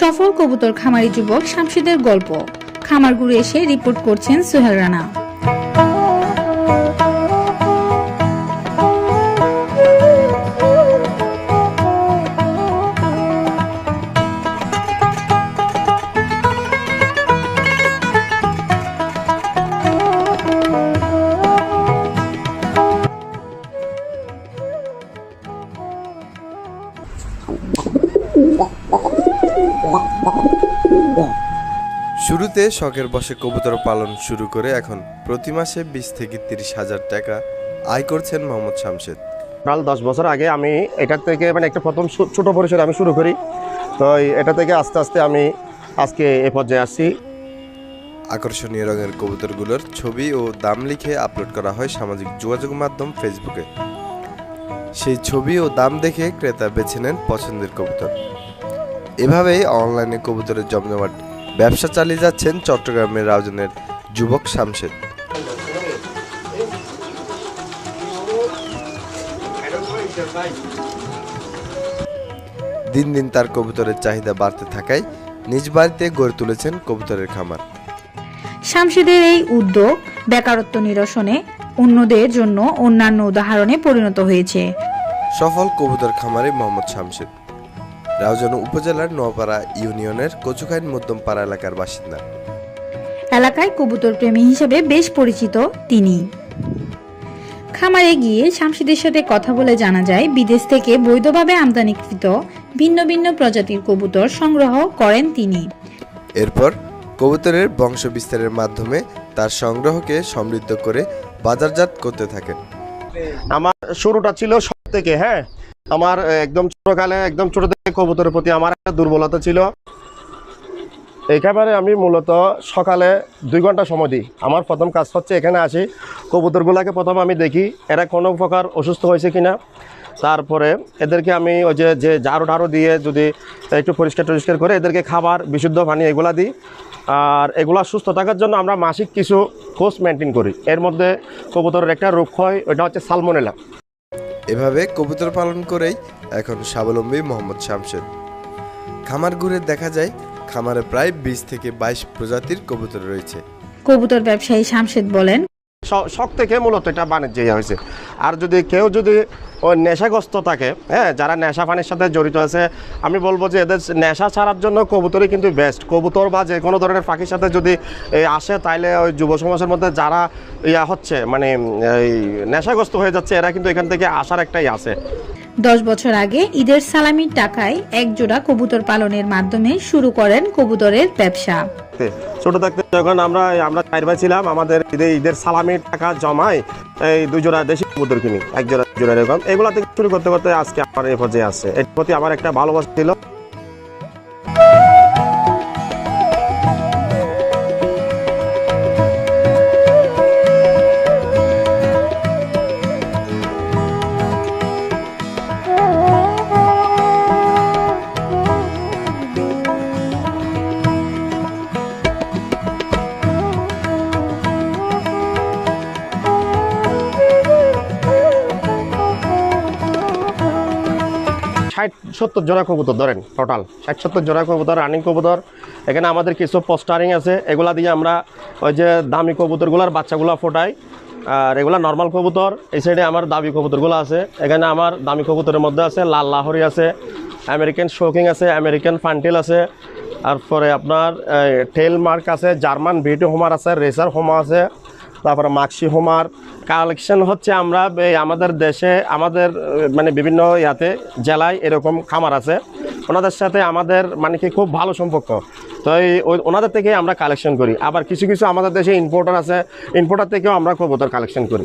সফল কবুতর খামারি যুবক শামসিদের গল্প। খামার ঘুরে এসে রিপোর্ট করছেন সোহেল রানা। শুরুতে শখের বসে কবুতর পালন শুরু করে এখন প্রতি মাসে বিশ থেকে তিরিশ হাজার টাকা আয় করছেন মোহাম্মদ শামশেদ। প্রায় দশ বছর আগে আমি এটার থেকে মানে একটা প্রথম ছোট পরিসরে আমি শুরু করি। তো এটা থেকে আস্তে আস্তে আমি আজকে এ পর্যায়ে আসছি। আকর্ষণীয় রঙের কবুতরগুলোর ছবি ও দাম লিখে আপলোড করা হয় সামাজিক যোগাযোগ মাধ্যম ফেসবুকে। সেই ছবি ও দাম দেখে ক্রেতা বেছে নেন পছন্দের কবুতর। এভাবেই অনলাইনে কবুতরের জমজমাট। ব্যবসা চালিয়ে যাচ্ছেন চট্টগ্রামের রাউজানের যুবক শামশেদ। দিন দিন তার কবুতরের চাহিদা বাড়তে থাকায় নিজ বাড়িতে গড়ে তুলেছেন কবুতরের খামার। শামসিদের এই উদ্যোগ বেকারত্ব নিরসনে অন্যদের জন্য অন্যান্য উদাহরণে পরিণত হয়েছে। সফল কবুতর খামারে মোহাম্মদ শামশেদ। রাউজান উপজেলার নোয়াপাড়া ইউনিয়নের কচুখাইন মধ্যমপাড়া এলাকার বাসিন্দা। এলাকায় কবুতর প্রেমী হিসেবে বেশ পরিচিত তিনি। খামারে গিয়ে শামসিদের সাথে কথা বলে জানা যায় বিদেশ থেকে বৈধভাবে আমদানিকৃত ভিন্ন ভিন্ন প্রজাতির কবুতর সংগ্রহ করেন তিনি। এরপর কবুতরের বংশ বিস্তারের মাধ্যমে তার সংগ্রহকে সমৃদ্ধ করে বাজারজাত করতে থাকেন। আমার শুরুটা ছিল সব থেকে হ্যাঁ? আমার একদম ছোটকালে, একদম ছোট থেকে কবুতরের প্রতি আমার একটা দুর্বলতা ছিল। একেবারে আমি মূলত সকালে দুই ঘণ্টা সময় দিই। আমার প্রথম কাজ হচ্ছে এখানে আসি, কবুতরগুলোকে প্রথম আমি দেখি, এরা কোনো প্রকার অসুস্থ হয়েছে কিনা। তারপরে এদেরকে আমি ওই যে যে ঝাড়ু ঢাড়ু দিয়ে যদি একটু পরিষ্কার টরিষ্কার করে এদেরকে খাবার, বিশুদ্ধ পানি এগুলা দিই। আর এগুলা সুস্থ থাকার জন্য আমরা মাসিক কিছু কোর্স মেনটেন করি। এর মধ্যে কবুতরের একটা রোগ হয় ওইটা হচ্ছে সালমোনেলা। এভাবে কবুতর পালন করেই এখন স্বাবলম্বী মোহাম্মদ শামশেদ খামার ঘুরে দেখা যায়, খামারে প্রায় বিশ থেকে বাইশ প্রজাতির কবুতর রয়েছে। কবুতর ব্যবসায়ী শামশেদ বলেন শখ থেকে মূলত এটা বাণিজ্য ইয়ে হয়েছে। আর যদি কেউ যদি ওই নেশাগ্রস্ত থাকে হ্যাঁ যারা নেশা পানির সাথে জড়িত আছে, আমি বলব যে এদের নেশা ছাড়ার জন্য কবুতরই কিন্তু বেস্ট কবুতর বা যে কোনো ধরনের পাখির সাথে যদি আসে, তাইলে ওই যুব সমাজের মধ্যে যারা ইয়া হচ্ছে মানে এই নেশাগ্রস্ত হয়ে যাচ্ছে, এরা কিন্তু এখান থেকে আসার একটাই আছে। দশ বছর আগে ঈদের সালামির টাকায় এক জোড়া কবুতর পালনের মাধ্যমে শুরু করেন কবুতরের ব্যবসা। ছোট থাকতে যখন আমরা আমরা চার ছিলাম, আমাদের ঈদের ঈদের সালামির টাকা জমাই এই দুই জোড়া দেশি কবুতর কিনি এক জোড়া জোড়া এরকম। এগুলা থেকে শুরু করতে করতে আজকে আমার এই পর্যায়ে আছে এর প্রতি আমার একটা ভালোবাসা ছিল। ষাট সত্তর জোড়া কবুতর ধরেন টোটাল ষাট সত্তর জোড়া কবুতর রানিং কবুতর। এখানে আমাদের কিছু পোস্টারিং আছে, এগুলা দিয়ে আমরা ওই যে দামি কবুতরগুলোর বাচ্চাগুলো ফোটাই। আর এগুলা নর্মাল কবুতর, এই সাইডে আমার দামি কবুতরগুলো আছে। এখানে আমার দামি কবুতরের মধ্যে আছে, লাল লাহরি আছে, আমেরিকান শোকিং আছে, আমেরিকান ফান্টেল আছে। তারপরে আপনার টেল মার্ক আছে, জার্মান বিউটি হোমার আছে রেসার হোমা আছে। তারপরে মাক্সি হোমার। কালেকশন হচ্ছে আমরা আমাদের দেশে, আমাদের মানে বিভিন্ন ইয়াতে, জেলায় এরকম খামার আছে। ওনাদের সাথে আমাদের মানে কি, খুব ভালো সম্পর্ক। তো এই, ওই- ওনাদের থেকে আমরা কালেকশন করি। আবার কিছু কিছু আমাদের দেশে ইম্পোর্টার আছে। ইম্পোর্টার থেকেও আমরা কবুতর কালেকশন করি।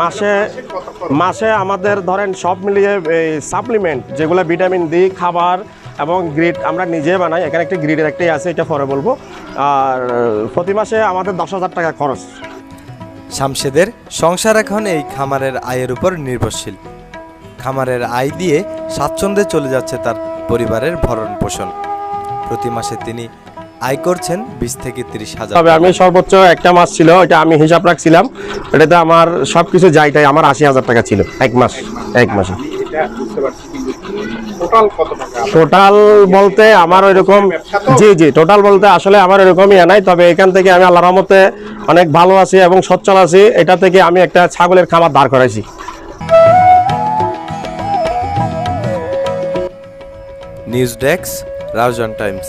মাসে মাসে আমাদের ধরেন সব মিলিয়ে এই সাপ্লিমেন্ট যেগুলো ভিটামিন ডি খাবার এবং গ্রিড আমরা নিজে বানাই। এখানে একটা গ্রিডের একটাই আছে, এটা পরে বলব। আর প্রতি মাসে আমাদের দশ হাজার টাকা খরচ। শামশেদের সংসার এখন এই খামারের আয়ের উপর নির্ভরশীল। খামারের আয় দিয়ে স্বাচ্ছন্দ্যে চলে যাচ্ছে তার পরিবারের ভরণ পোষণ প্রতি মাসে তিনি আয় করছেন বিশ থেকে তিরিশ হাজার তবে আমি সর্বোচ্চ একটা মাস ছিল এটা আমি হিসাব রাখছিলাম। এটাতে আমার সব কিছু যাইটাই আমার আশি হাজার টাকা ছিল এক মাস এক মাসে। টোটাল কত বলতে আমার ওইরকম জি জি টোটাল বলতে আসলে আমার এরকম ইয়ে নাই। তবে এখান থেকে আমি আল্লাহ রহমতে অনেক ভালো আছি এবং সচ্ছল আছি। এটা থেকে আমি একটা ছাগলের খামার দাঁড় করাইছি। News desk Raozan times.